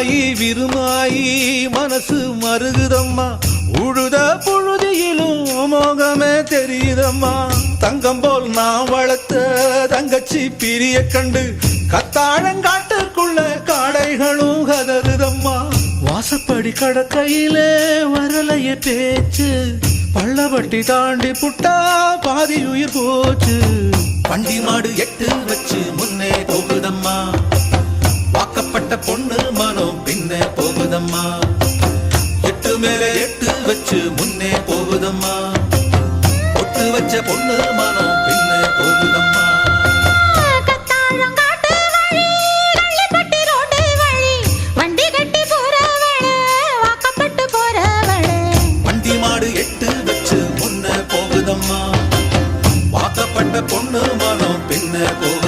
விருமாயி விருமாயி மனசு மருகுதம்மா. உழுத புழுதியிலும் மோகமே தெரியுதம்மா. தங்கம் போல் நான் வளர்த்த தங்கச்சி பிரிய கண்டு கத்தாழங்காட்டுக்குள்ள காடைகளும் கதறுதம்மா. வாசப்படி கடக்கையிலே வரலைய பேச்சு. பள்ளவட்டி தாண்டி புட்டா பாதி உயிர் போச்சு. வண்டி மனம் பின்னே போகுதம்மா. எட்டு மேல எட்டு வச்சு முன்னே போகுதம்மா. ஒட்டு வச்ச பொண்ணு மனம் பின்னே போகுதம்மா. பொண்ணு மனம் பின்ன போ